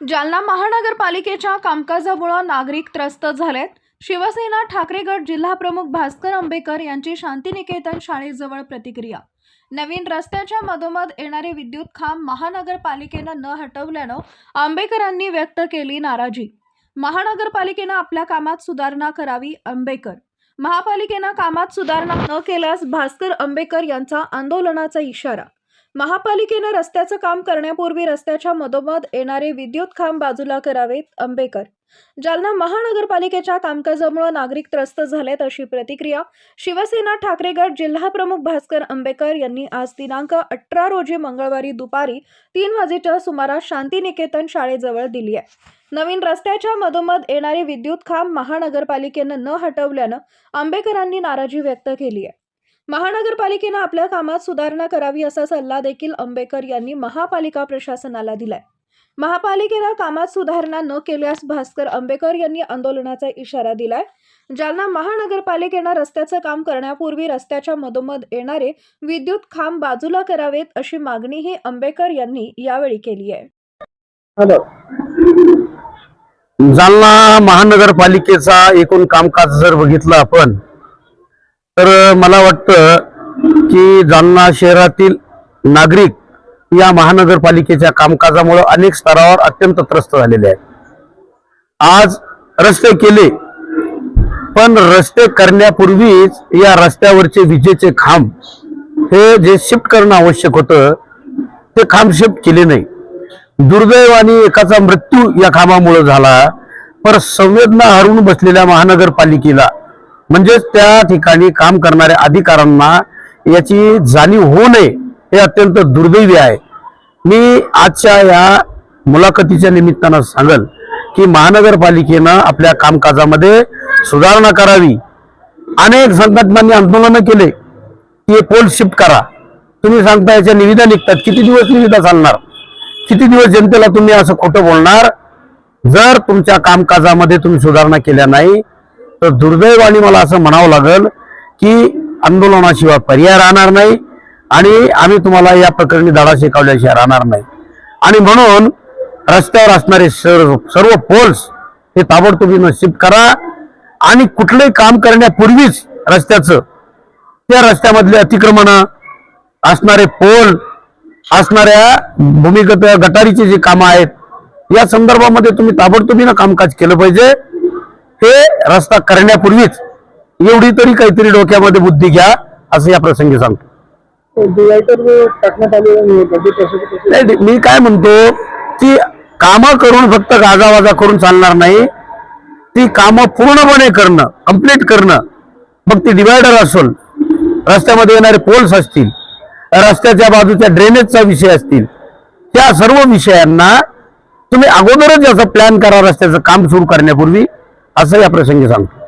जालना महानगरपालिकेच्या कामकाजामुळं नागरिक त्रस्त झालेत. शिवसेना ठाकरे गट जिल्हा प्रमुख भास्कर आंबेकर यांची शांतिनिकेतन शाळेजवळ प्रतिक्रिया. नवीन रस्त्याच्या मधोमध येणारे विद्युत खांब महानगरपालिकेनं न हटवल्यानं आंबेकरांनी व्यक्त केली नाराजी. महानगरपालिकेनं आपल्या कामात सुधारणा करावी आंबेकर. महापालिकेनं कामात सुधारणा न केल्यास भास्कर आंबेकर यांचा आंदोलनाचा इशारा. महापालिकेनं रस्त्याचं काम करण्यापूर्वी रस्त्याच्या मधोमध येणारे विद्युत खांब बाजूला करावेत आंबेकर. जालना महानगरपालिकेच्या कामकाजामुळे नागरिक त्रस्त झालेत अशी प्रतिक्रिया शिवसेना ठाकरे गट जिल्हा प्रमुख भास्कर आंबेकर यांनी आज दिनांक अठरा रोजी मंगळवारी दुपारी तीन वाजेच्या सुमारास शांतिनिकेतन शाळेजवळ दिली आहे. नवीन रस्त्याच्या मधोमध येणारे विद्युत खांब महानगरपालिकेनं न हटवल्यानं आंबेकरांनी नाराजी व्यक्त केली आहे. महानगरपालिकेनं आपल्या कामात सुधारणा करावी असा सल्ला देखील आंबेकर यांनी महापालिका प्रशासनाला दिलाय. महापालिकेनं कामात सुधारणा न केल्यास भास्कर आंबेकर यांनी आंदोलनाचा इशारा दिलाय. जालना महानगरपालिकेनं रस्त्याचं काम करण्यापूर्वी रस्त्याच्या मधोमध येणारे विद्युत खांब बाजूला करावेत अशी मागणीही आंबेकर यांनी यावेळी केली आहे. हॅलो. जालना महानगरपालिकेचा एकूण कामकाज जर बघितलं आपण तर मला वाटतं की जालना शहरातील नागरिक या महानगरपालिकेच्या कामकाजामुळे अनेक स्तरावर अत्यंत त्रस्त झालेले आहेत. आज रस्ते केले पण रस्ते करण्यापूर्वीच या रस्त्यावरचे विजेचे खांब हे जे शिफ्ट करणं आवश्यक होतं ते खांब शिफ्ट केले नाही. दुर्दैवाने एकाचा मृत्यू या खांबामुळे झाला पर संवेदना हरवून बसलेल्या महानगरपालिकेला म्हणजेच त्या ठिकाणी काम करणाऱ्या अधिकाऱ्यांना याची जाणीव होऊ नये हे अत्यंत दुर्दैवी आहे. मी आजच्या या मुलाखतीच्या निमित्तानं सांगल की महानगरपालिकेनं आपल्या कामकाजामध्ये सुधारणा करावी. अनेक संघटनांनी आंदोलनं केले. की पोल शिफ्ट करा. तुम्ही सांगता याच्या निविदा निघतात. किती दिवस निविदा चालणार? किती दिवस जनतेला तुम्ही असं खोटं बोलणार? जर तुमच्या कामकाजामध्ये तुम्ही सुधारणा केल्या नाही तर दुर्दैवाने मला असं म्हणावं लागेल की आंदोलनाशिवाय पर्याय राहणार नाही आणि आम्ही तुम्हाला या प्रकरणी धडा शिकवल्याशिवाय राहणार नाही. आणि म्हणून रस्त्यावर असणारे सर्व सर्व पोल्स हे ताबडतोबीनं शिफ्ट करा आणि कुठलंही काम करण्यापूर्वीच रस्त्याचं त्या रस्त्यामधले अतिक्रमण असणारे पोल असणाऱ्या भूमिगत गटारीचे जी कामं आहेत या संदर्भामध्ये तुम्ही ताबडतोबीनं कामकाज केलं पाहिजे. हे रस्ता करण्यापूर्वीच एवढी तरी काहीतरी डोक्यामध्ये बुद्धी घ्या असं या प्रसंगी सांगतो. आलेलं नाही मी काय म्हणतो की कामं करून फक्त गाजावाजा करून चालणार नाही. ती कामं पूर्णपणे करणं कंप्लीट करणं. मग ती डिवायडर असेल रस्त्यामध्ये येणारे पोल्स असतील रस्त्याच्या बाजूच्या ड्रेनेजचा विषय असतील त्या सर्व विषयांना तुम्ही अगोदरच याचा प्लॅन करा रस्त्याचं काम सुरू करण्यापूर्वी. असं या प्रसंगी सांगतो.